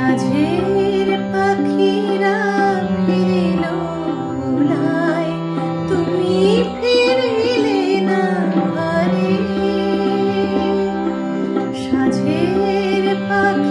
মাঝের পাখিরা ফিরিল ভুলায় তুমি ফিরিলে না ঘরে। সাঝের পাখি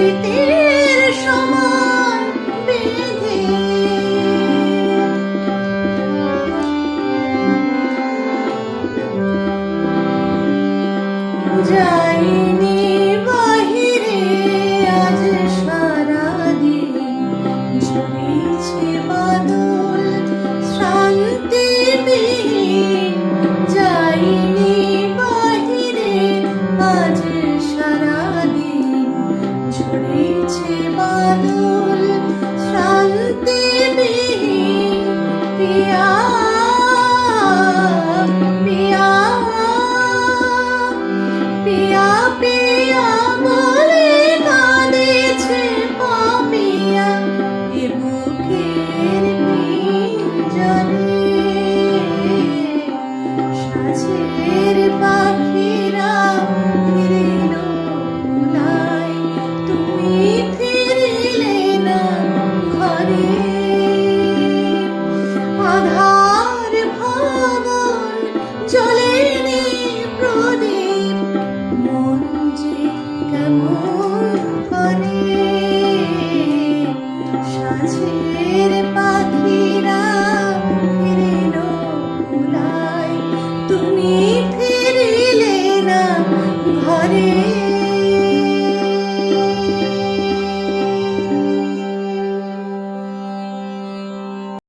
to think